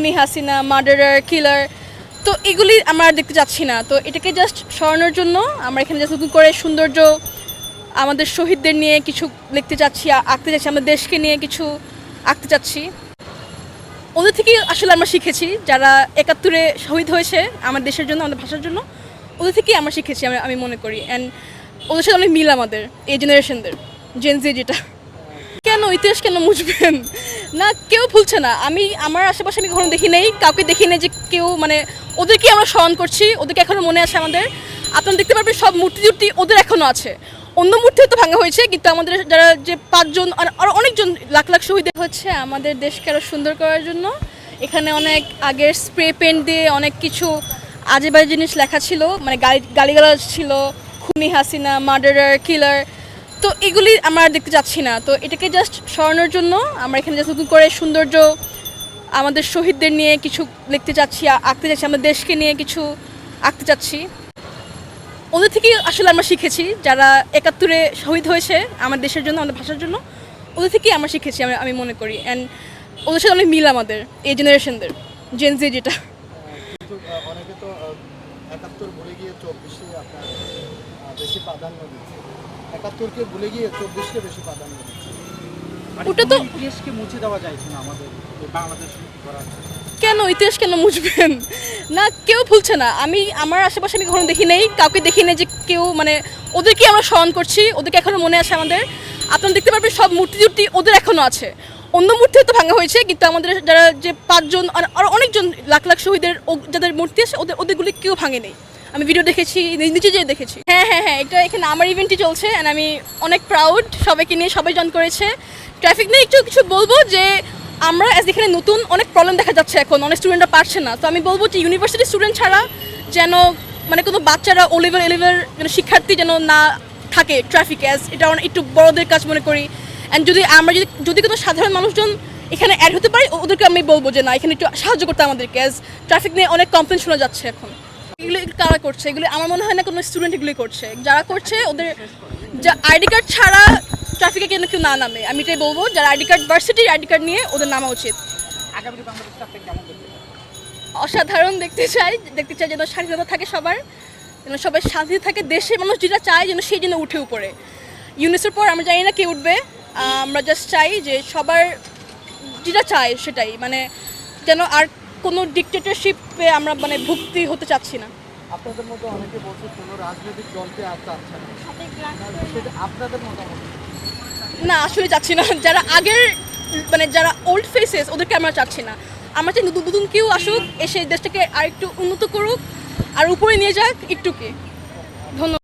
খুনি হাসিনা মার্ডারার কিলার তো এগুলি আমরা দেখতে যাচ্ছি না। তো এটাকে জাস্ট সরানোর জন্য আমরা এখানে জাস্ট নতুন করে সৌন্দর্য আমাদের শহীদদের নিয়ে কিছু লিখতে চাচ্ছি আঁকতে চাচ্ছি, আমাদের দেশকে নিয়ে কিছু আঁকতে চাচ্ছি। ওদের থেকেই আসলে আমরা শিখেছি, যারা একাত্তরে শহীদ হয়েছে আমার দেশের জন্য, আমাদের ভাষার জন্য, ওদের থেকেই আমরা শিখেছি, আমি আমি মনে করি। অ্যান্ড ওদের সাথে অনেক মিল আমাদের, এই জেনারেশনদের জেনজি যেটা। কেন ইতিহাস কেন মুছবেন? না, কেউ ভুলছে না। আমি, আমার আশেপাশে আমি কখনো দেখি নেই, কাউকে দেখি নেই যে কেউ মানে ওদেরকে আমরা স্মরণ করছি, ওদেরকে এখনও মনে আছে আমাদের। আপনারা দেখতে পারবেন, সব মূর্তি টুর্তি ওদের এখনও আছে। অন্য মূর্তি তো ভাঙা হয়েছে, কিন্তু আমাদের যারা যে পাঁচজন, আর অনেকজন লাখ লাখ শহীদ হচ্ছে, আমাদের দেশকে আরও সুন্দর করার জন্য। এখানে অনেক আগের স্প্রে পেন দিয়ে অনেক কিছু আজে বাজে জিনিস লেখা ছিল মানে গালি, গালিগালাজ ছিল, খুনি হাসিনা মার্ডারার কিলার তো এগুলি আমরা দেখতে যাচ্ছি না। তো এটাকে জাস্ট সরানোর জন্য আমরা এখানে জাস্ট নতুন করে সৌন্দর্য আমাদের শহীদদের নিয়ে কিছু লিখতে চাচ্ছি আঁকতে চাচ্ছি আমাদের দেশকে নিয়ে কিছু আঁকতে চাচ্ছি ওদের থেকেই আসলে আমরা শিখেছি, যারা একাত্তরে শহীদ হয়েছে আমার দেশের জন্য, আমাদের ভাষার জন্য, ওদের থেকেই আমরা শিখেছি আমি আমি মনে করি। অ্যান্ড ওদের সাথে অনেক মিল আমাদের, এই জেনারেশনদের জেনজি যেটা। একাত্তর গিয়ে চব্বিশে আপনার বেশি প্রাধান্য দিচ্ছে। একাত্তরকে ভুলে গিয়ে চব্বিশকে বেশি প্রাধান্য দিচ্ছে। ওটা তো ইতিহাসকে মুছে দেওয়া না আমাদের বাংলাদেশ কেন ইতিহাস কেন মুছবেন? না কেউ ভুলছে না। আমি আমার আশেপাশে আমি কখনো দেখি নেই কাউকে দেখি নেই যে কেউ মানে ওদেরকে আমরা স্মরণ করছি ওদেরকে এখনও মনে আছে আমাদের। আপনারা দেখতে পারবেন সব মূর্তি টুর্তি ওদের এখনও আছে। অন্য মূর্তি তো ভাঙা হয়েছে কিন্তু আমাদের যারা যে পাঁচজন আর অনেকজন লাখ লাখ শহীদের যাদের মূর্তি আছে ওদের ওদেরগুলি কেউ ভাঙে নেই। আমি ভিডিও দেখেছি নিচে যেয়ে দেখেছি। হ্যাঁ হ্যাঁ হ্যাঁ এটা এখানে আমার ইভেন্টই চলছে অ্যান্ড আমি অনেক প্রাউড সবাইকে নিয়ে সবাই জয়েন করেছে। ট্রাফিক নিয়ে একটু কিছু বলব যে আমরা as এখানে নতুন অনেক প্রবলেম দেখা যাচ্ছে এখন, অনেক স্টুডেন্টরা পারছে না। তো আমি বলব যে ইউনিভার্সিটি স্টুডেন্ট ছাড়া যেন মানে কোনো বাচ্চারা ও লেভেল এলেভেল শিক্ষার্থী যেন না থাকে ট্রাফিক অ্যাজ এটা একটু বড়দের কাজ মনে করি। অ্যান্ড যদি আমরা যদি যদি কোনো সাধারণ মানুষজন এখানে অ্যাড হতে পারি, ওদেরকে আমি বলব যে না, এখানে একটু সাহায্য করতে আমাদেরকে অ্যাজ ট্রাফিক নিয়ে অনেক কমপ্লেন শোনা যাচ্ছে এখন। এগুলো কারা করছে এগুলো আমার মনে হয় না কোনো স্টুডেন্ট এগুলি করছে। যারা করছে ওদের যা আইডি কার্ড ছাড়া ট্রাফিকে কেন কেউ না নামে। আমি এটাই বলব যারা আইডি কার্ড ভার্সিটির আইডি কার্ড নিয়ে ওদের নামা উচিত? অসাধারণ দেখতে চাই দেখতে চাই যেন স্বাধীনতা থাকে সবার যেন সবাই শান্তি থাকে দেশের মানুষ যেটা চায় যেন সেই জন্য উঠে উপরে। ইউনিসের পর আমরা জানি না কে উঠবে আমরা জাস্ট চাই যে সবার যেটা চায় সেটাই মানে যেন আর কোনো ডিকটেটরশিপে আমরা মানে ভুক্তি হতে চাচ্ছি না। আপনাদের মধ্যে অনেকে বলছে কোনো রাজনৈতিক দলকে আর চাচ্ছে না। সেটা আপনাদের মতামত? না আসলে চাচ্ছি না। যারা আগের মানে যারা ওল্ড ফেসেস ওদেরকে আমরা চাচ্ছি না। আমরা চাই নতুন নতুন কেউ আসুক এসে দেশটাকে আর একটু উন্নত করুক আর উপরে নিয়ে যাক একটু কি। ধন্যবাদ।